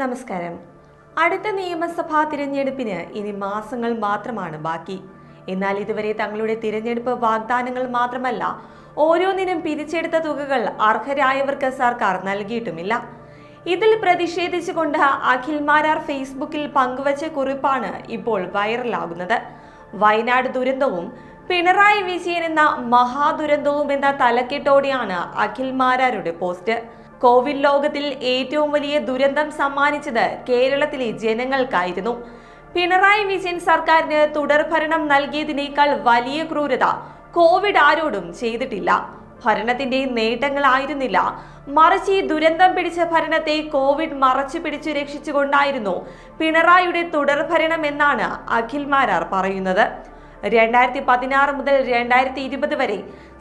നമസ്കാരം. അടുത്ത നിയമസഭാ തിരഞ്ഞെടുപ്പിന് ഇനി മാസങ്ങൾ മാത്രമാണ് ബാക്കി. എന്നാൽ ഇതുവരെ തങ്ങളുടെ തിരഞ്ഞെടുപ്പ് വാഗ്ദാനങ്ങൾ മാത്രമല്ല ഓരോന്നിനും പിരിച്ചെടുത്ത തുകകൾ അർഹരായവർക്ക് സർക്കാർ നൽകിയിട്ടുമില്ല. ഇതിൽ പ്രതിഷേധിച്ചുകൊണ്ട് അഖിൽ മാരാർ ഫേസ്ബുക്കിൽ പങ്കുവച്ച കുറിപ്പാണ് ഇപ്പോൾ വൈറലാകുന്നത്. വയനാട് ദുരന്തവും പിണറായി വിജയൻ എന്ന മഹാദുരന്തവും എന്ന തലക്കെട്ടോടെയാണ് അഖിൽ മാരാരുടെ പോസ്റ്റ്. കോവിഡ് ലോകത്തിൽ ഏറ്റവും വലിയ ദുരന്തം സമ്മാനിച്ചത് കേരളത്തിലെ ജനങ്ങൾക്കായിരുന്നു. പിണറായി വിജയൻ സർക്കാരിന് തുടർഭരണം നൽകിയതിനേക്കാൾ വലിയ ക്രൂരത കോവിഡ് ആരോടും ചെയ്തിട്ടില്ല. ഭരണത്തിന്റെ നേട്ടങ്ങളായിരുന്നില്ല മറിച്ച് ഈ ദുരന്തം പിടിച്ച ഭരണത്തെ കോവിഡ് മറച്ചു പിടിച്ചു രക്ഷിച്ചുകൊണ്ടായിരുന്നു പിണറായിയുടെ തുടർഭരണം എന്നാണ് അഖിൽ മാരാർ പറയുന്നത്. രണ്ടായിരത്തി പതിനാറ് മുതൽ രണ്ടായിരത്തി ഇരുപത് വരെ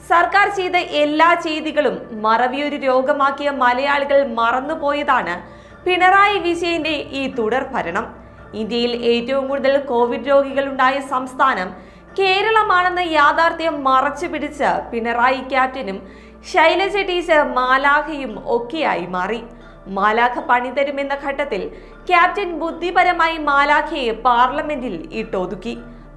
സർക്കാർ ചെയ്ത എല്ലാ ചെയ്തികളും മറവിയൊരു രോഗമാക്കിയ മലയാളികൾ മറന്നുപോയതാണ് പിണറായി വിജയന്റെ ഈ തുടർ ഭരണം. ഇന്ത്യയിൽ ഏറ്റവും കൂടുതൽ കോവിഡ് രോഗികളുണ്ടായ സംസ്ഥാനം കേരളമാണെന്ന യാഥാർത്ഥ്യം മറച്ചു പിടിച്ച് പിണറായി ക്യാപ്റ്റനും ശൈലജ ടീച്ചർ മാലാഖയും ഒക്കെയായി മാറി. മാലാഖ പണിതരുമെന്ന ഘട്ടത്തിൽ ക്യാപ്റ്റൻ ബുദ്ധിപരമായി മാലാഖയെ പാർലമെന്റിൽ ഇട്ടൊതുക്കി.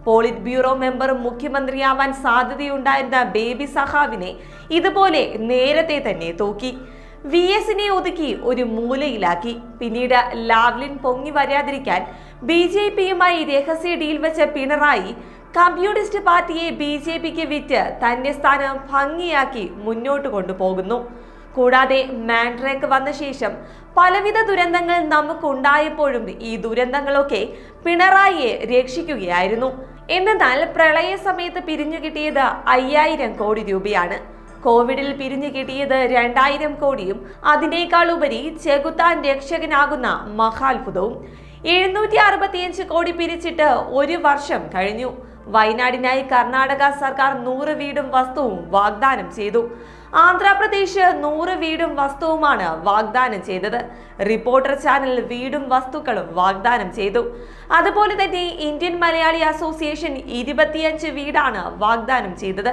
പോളിറ്റ് ബ്യൂറോ മെമ്പറും മുഖ്യമന്ത്രിയാവാൻ സാധ്യതയുണ്ടായിരുന്ന ബേബി സഹാവിനെ ഇതുപോലെ നേരത്തെ തന്നെ തൂക്കി. വി എസിനെ ഒതുക്കി ഒരു മൂലയിലാക്കി. പിന്നീട് ലാവ്ലിൻ പൊങ്ങി വരാതിരിക്കാൻ ബി ജെ പിയുമായി രഹസ്യ ഡീൽ വെച്ച പിണറായി കമ്മ്യൂണിസ്റ്റ് പാർട്ടിയെ ബി ജെ പിക്ക് വിറ്റ് തന്റെ സ്ഥാനം ഭംഗിയാക്കി മുന്നോട്ട് കൊണ്ടുപോകുന്നു. കൂടാതെ മാൻഡ്രേക്ക് വന്ന ശേഷം പലവിധ ദുരന്തങ്ങൾ നമുക്കുണ്ടായപ്പോഴും ഈ ദുരന്തങ്ങളൊക്കെ പിണറായിയെ രക്ഷിക്കുകയായിരുന്നു. എന്നാൽ പ്രളയ സമയത്ത് പിരിഞ്ഞു കിട്ടിയത് അയ്യായിരം കോടി രൂപയാണ്. കോവിഡിൽ പിരിഞ്ഞു കിട്ടിയത് രണ്ടായിരം കോടിയും അതിനേക്കാൾ ഉപരി ചെകുത്താൻ രക്ഷകനാകുന്ന മഹാത്ഭുതവും. എഴുന്നൂറ്റി അറുപത്തിയഞ്ച് കോടി പിരിച്ചിട്ട് ഒരു വർഷം കഴിഞ്ഞു. വയനാടിനായി കർണാടക സർക്കാർ നൂറ് വീടും വസ്തുവും വാഗ്ദാനം ചെയ്തു. ആന്ധ്രാപ്രദേശ് നൂറ് വീടും വസ്തുവുമാണ് വാഗ്ദാനം ചെയ്തത്. റിപ്പോർട്ടർ ചാനൽ വീടും വസ്തുക്കളും വാഗ്ദാനം ചെയ്തു. അതുപോലെ തന്നെ ഇന്ത്യൻ മലയാളി അസോസിയേഷൻ ഇരുപത്തിയഞ്ച് വീടാണ് വാഗ്ദാനം ചെയ്തത്.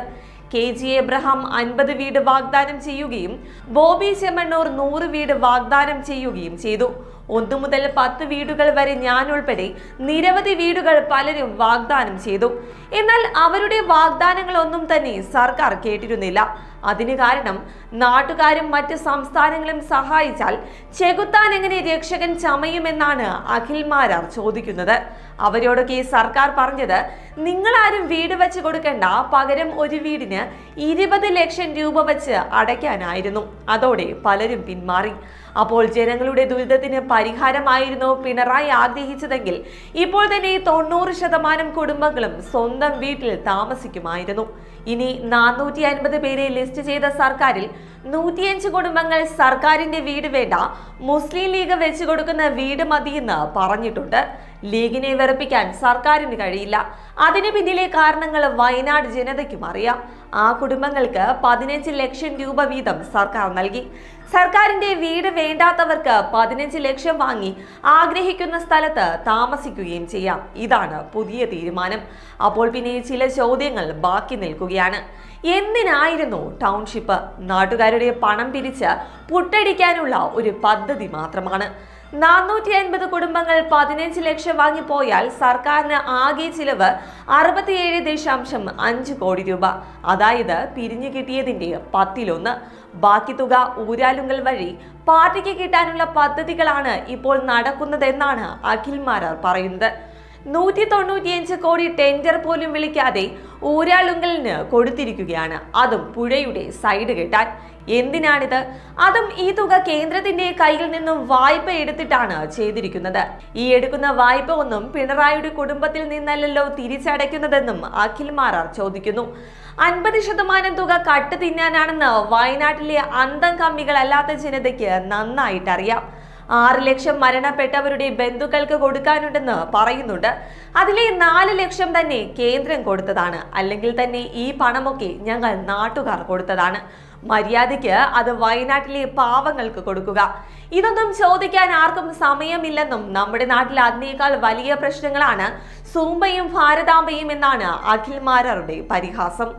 കെ ജി എബ്രഹാം അൻപത് വീട് വാഗ്ദാനം ചെയ്യുകയും ബോബി ചെമ്മണ്ണൂർ നൂറ് വീട് വാഗ്ദാനം ചെയ്യുകയും ചെയ്തു. ഒന്നു മുതൽ പത്ത് വീടുകൾ വരെ ഞാൻ ഉൾപ്പെടെ നിരവധി വീടുകൾ പലരും വാഗ്ദാനം ചെയ്തു. എന്നാൽ അവരുടെ വാഗ്ദാനങ്ങളൊന്നും തന്നെ സർക്കാർ കേട്ടിരുന്നില്ല. അതിന് കാരണം നാട്ടുകാരും മറ്റ് സംസ്ഥാനങ്ങളും സഹായിച്ചാൽ ചെകുത്താൻ എങ്ങനെ രക്ഷകൻ ചമയുമെന്നാണ് അഖിൽ മാരാർ ചോദിക്കുന്നത്. അവരോടൊക്കെ സർക്കാർ പറഞ്ഞത് നിങ്ങളാരും വീട് വെച്ച് കൊടുക്കേണ്ട പകരം ഒരു വീടിന് ഇരുപത് ലക്ഷം രൂപ വെച്ച് അടയ്ക്കാനായിരുന്നു. അതോടെ പലരും പിന്മാറി. അപ്പോൾ ജനങ്ങളുടെ ദുരിതത്തിന് പരിഹാരമായിരുന്നു പിണറായി ആഗ്രഹിച്ചതെങ്കിൽ ഇപ്പോൾ തന്നെ തൊണ്ണൂറ് ശതമാനം കുടുംബങ്ങളും സ്വന്തം വീട്ടിൽ താമസിക്കുമായിരുന്നു. ഇനി നാനൂറ്റി അൻപത് പേരെ ലിസ്റ്റ് ചെയ്ത സർക്കാരിൽ നൂറ്റിയഞ്ച് കുടുംബങ്ങൾ സർക്കാരിന്റെ വീട് വേണ്ട മുസ്ലിം ലീഗ് വെച്ചു കൊടുക്കുന്ന വീട് മതിയെന്ന് പറഞ്ഞിട്ടുണ്ട്. ലീഗിനെ വെറുപ്പിക്കാൻ സർക്കാരിന് കഴിയില്ല. അതിന് പിന്നിലെ കാരണങ്ങൾ വയനാട് ജനതയ്ക്കും അറിയാം. ആ കുടുംബങ്ങൾക്ക് പതിനഞ്ച് ലക്ഷം രൂപ വീതം സർക്കാർ നൽകി. സർക്കാരിന്റെ വീട് വേണ്ടാത്തവർക്ക് പതിനഞ്ച് ലക്ഷം വാങ്ങി ആഗ്രഹിക്കുന്ന സ്ഥലത്ത് താമസിക്കുകയും ചെയ്യാം. ഇതാണ് പുതിയ തീരുമാനം. അപ്പോൾ പിന്നെ ചില ചോദ്യങ്ങൾ ബാക്കി നിൽക്കുകയാണ്. എന്തിനായിരുന്നു ടൗൺഷിപ്പ്? നാട്ടുകാരുടെ പണം പിരിച്ച് പുട്ടടിക്കാനുള്ള ഒരു പദ്ധതി മാത്രമാണ്. നാനൂറ്റി അൻപത് കുടുംബങ്ങൾ പതിനഞ്ച് ലക്ഷം വാങ്ങിപ്പോയാൽ സർക്കാരിന് ആകെ ചിലവ് അറുപത്തിയേഴ് ദശാംശം അഞ്ച് കോടി രൂപ. അതായത് പിരിഞ്ഞു കിട്ടിയതിന്റെ പത്തിലൊന്ന്. ബാക്കി തുക ഊരാലുങ്കൽ വഴി പാർട്ടിക്ക് കിട്ടാനുള്ള പദ്ധതികളാണ് ഇപ്പോൾ നടക്കുന്നതെന്നാണ് അഖിൽ മാരാർ പറയുന്നത്. നൂറ്റി തൊണ്ണൂറ്റിയഞ്ച് കോടി ടെൻഡർ പോലും വിളിക്കാതെ ഊരാളുങ്കലിന് കൊടുത്തിരിക്കുകയാണ്. അതും പുഴയുടെ സൈഡ് കെട്ടാൻ. എന്തിനാണിത്? അതും ഈ തുക കേന്ദ്രത്തിന്റെ കയ്യിൽ നിന്നും വായ്പ എടുത്തിട്ടാണ് ചെയ്തിരിക്കുന്നത്. ഈ എടുക്കുന്ന വായ്പ ഒന്നും പിണറായിയുടെ കുടുംബത്തിൽ നിന്നല്ലല്ലോ തിരിച്ചടയ്ക്കുന്നതെന്നും അഖിൽ മാറാർ ചോദിക്കുന്നു. അൻപത് ശതമാനം തുക കട്ട് തിന്നാനാണെന്ന് വയനാട്ടിലെ അന്തം കമ്മികളല്ലാത്ത ജനതയ്ക്ക് നന്നായിട്ട് അറിയാം ആറ് ലക്ഷം മരണപ്പെട്ടവരുടെ ബന്ധുക്കൾക്ക് കൊടുക്കാനുണ്ടെന്ന് പറയുന്നുണ്ട്. അതിലെ നാല് ലക്ഷം തന്നെ കേന്ദ്രം കൊടുത്തതാണ്. അല്ലെങ്കിൽ തന്നെ ഈ പണമൊക്കെ ഞങ്ങൾ നാട്ടുകാർ കൊടുത്തതാണ്. മര്യാദയ്ക്ക് അത് വയനാട്ടിലെ പാവങ്ങൾക്ക് കൊടുക്കുക. ഇതൊന്നും ചോദിക്കാൻ ആർക്കും സമയമില്ലെന്നും നമ്മുടെ നാട്ടിൽ അതിനേക്കാൾ വലിയ പ്രശ്നങ്ങളാണ് സൂമ്പയും ഭാരതാംബയും എന്നാണ് അഖിൽമാരറുടെ പരിഹാസം.